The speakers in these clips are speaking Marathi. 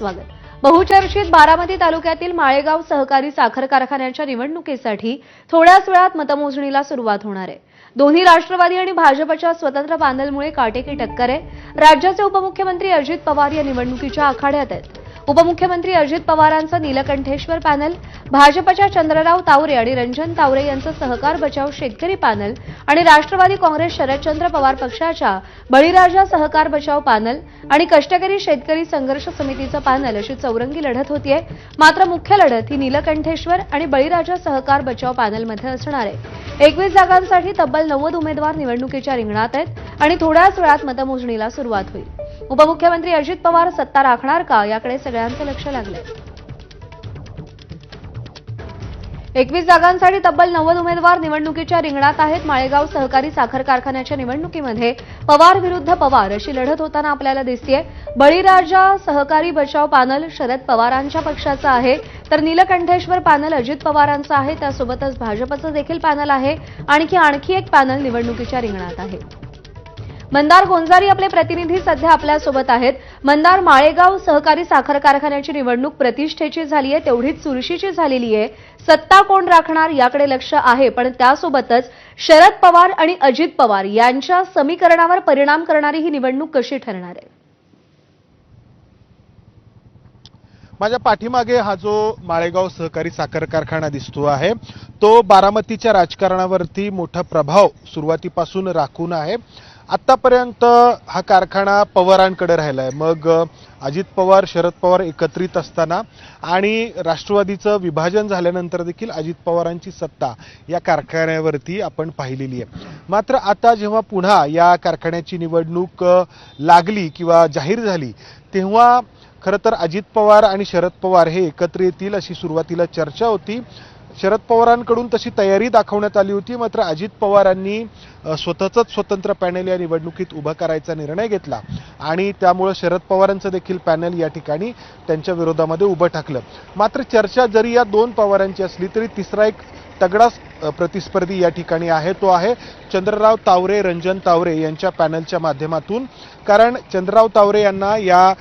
स्वागत. बहुचर्चित बारामती तालुक्यातील माळेगाव सहकारी साखर कारखान्याच्या निवडणुकीसाठी थोड्याच वेळात मतमोजणीला सुरुवात होणार आहे. दोन्ही राष्ट्रवादी आणि भाजपच्या स्वतंत्र पॅनलमुळे काटेकी टक्कर आहे. राज्याचे उपमुख्यमंत्री अजित पवार या निवडणुकीच्या आखाड्यात आहेत. उपमुख्यमंत्री अजित पवारांचं नीलकंठेश्वर पॅनल भाजपच्या चंद्रराव तावरे आणि रंजन तावरे यांचं सहकार बचाव शेतकरी पॅनल आणि राष्ट्रवादी काँग्रेस शरदचंद्र पवार पक्षाच्या बळीराजा सहकार बचाव पॅनल आणि कष्टकरी शेतकरी संघर्ष समितीचं पॅनल अशी चौरंगी लढत होतीये. मात्र मुख्य लढत ही नीलकंठेश्वर आणि बळीराजा सहकार बचाव पॅनलमध्ये असणार आहे. एकवीस जागांसाठी तब्बल नव्वद उमेदवार निवडणुकीच्या रिंगणात आहेत आणि थोड्याच वेळात मतमोजणीला सुरुवात होईल. उपमुख्यमंत्री अजित पवार सत्ता राखणार का? याकडे सगळ्यांचं लक्ष लागलंय. एकवीस जागांसाठी तब्बल नव्वद उमेदवार निवडणुकीच्या रिंगणात आहेत. माळेगाव सहकारी साखर कारखान्याच्या निवडणुकीमध्ये पवार विरुद्ध पवार अशी लढत होताना आपल्याला दिसतीये. बळीराजा सहकारी बचाव पॅनल शरद पवारांच्या पक्षाचं आहे. तर नीलकंठेश्वर पॅनल अजित पवारांचं आहे. त्यासोबतच भाजपचं देखील पॅनल आहे. आणखी आणखी एक पॅनल निवडणुकीच्या रिंगणात आहे. मंदार गोंजारी आपले प्रतिनिधी सध्या आपल्यासोबत आहेत. मंदार माळेगाव सहकारी साखर कारखान्याची निवडणूक प्रतिष्ठेची झाली आहे तेवढीच चुरशीची झालेली आहे. सत्ता कोण राखणार याकडे लक्ष आहे पण त्यासोबतच शरद पवार आणि अजित पवार यांच्या समीकरणावर परिणाम करणारी ही निवडणूक कशी ठरणार आहे? माझ्या पाठीमागे हा जो माळेगाव सहकारी साखर कारखाना दिसतो आहे तो बारामतीच्या राजकारणावरती मोठा प्रभाव सुरुवातीपासून राखून आहे. आत्तापर्यंत हा कारखाना पवारांकडे राहिला आहे मग अजित पवार शरद पवार एकत्रित असताना आणि राष्ट्रवादीचं विभाजन झाल्यानंतर देखील अजित पवारांची सत्ता या कारखान्यावरती आपण पाहिलेली आहे. मात्र आता जेव्हा पुन्हा या कारखान्याची निवडणूक लागली किंवा जाहीर झाली तेव्हा खरं तर अजित पवार आणि शरद पवार हे एकत्र येतील अशी सुरुवातीला चर्चा होती. शरद पवारांकडून तशी तयारी दाखवण्यात आली होती. मात्र अजित पवारांनी स्वतःचंच स्वतंत्र पॅनल या निवडणुकीत उभं करायचा निर्णय घेतला आणि त्यामुळं शरद पवारांचं देखील पॅनल या ठिकाणी त्यांच्या विरोधामध्ये उभं टाकलं मात्र चर्चा जरी या दोन पवारांची असली तरी तिसरा एक तगडा प्रतिस्पर्धी या ठिकाणी आहे तो आहे चंद्रराव तावरे रंजन तावरे यांच्या पॅनलच्या माध्यमातून. कारण चंद्रराव तावरे यांना या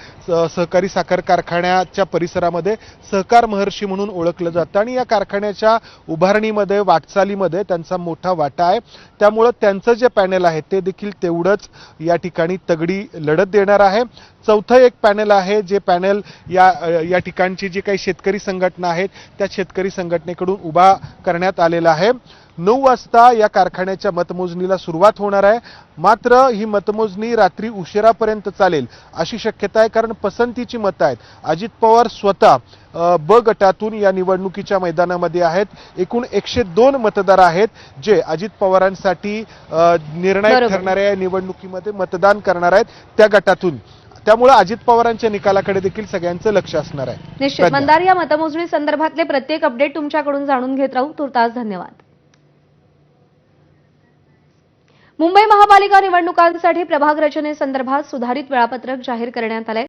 सहकारी साखर कारखान्याच्या परिसरामध्ये सहकार महर्षी म्हणून ओळखलं जातं आणि या कारखान्याच्या उभारणीमध्ये वाटचालीमध्ये त्यांचा मोठा वाटा आहे. त्यामुळं त्यांचं जे पॅनल आहे ते देखील तेवढंच या ठिकाणी तगडी लढत देणार आहे. चौथं एक पॅनल आहे जे पॅनल या या ठिकाणची जी काही शेतकरी संघटना आहेत त्या शेतकरी संघटनेकडून उभा करण्यात आलेला आहे. नऊ वाजता या कारखान्याच्या मतमोजणीला सुरुवात होणार आहे. मात्र ही मतमोजणी रात्री उशिरापर्यंत चालेल अशी शक्यता आहे कारण पसंतीची मतं आहेत. अजित पवार स्वतः ब गटातून या निवडणुकीच्या मैदानामध्ये आहेत. एकूण एकशे दोन मतदार आहेत जे अजित पवारांसाठी निर्णायक बरोबर. ठरणाऱ्या या निवडणुकीमध्ये मतदान करणार आहेत. त्या गटातून त्यामुळे अजित पवारांच्या निकालाकडे देखील सगळ्यांचं लक्ष असणार आहे. निश्चित. मंदार या मतमोजणी संदर्भातले प्रत्येक अपडेट तुमच्याकडून जाणून घेत राहू. तुर्तास धन्यवाद. मुंबई महापालिका निवडणुकांसाठी प्रभाग रचनेसंदर्भात सुधारित वेळापत्रक जाहीर करण्यात आलंय.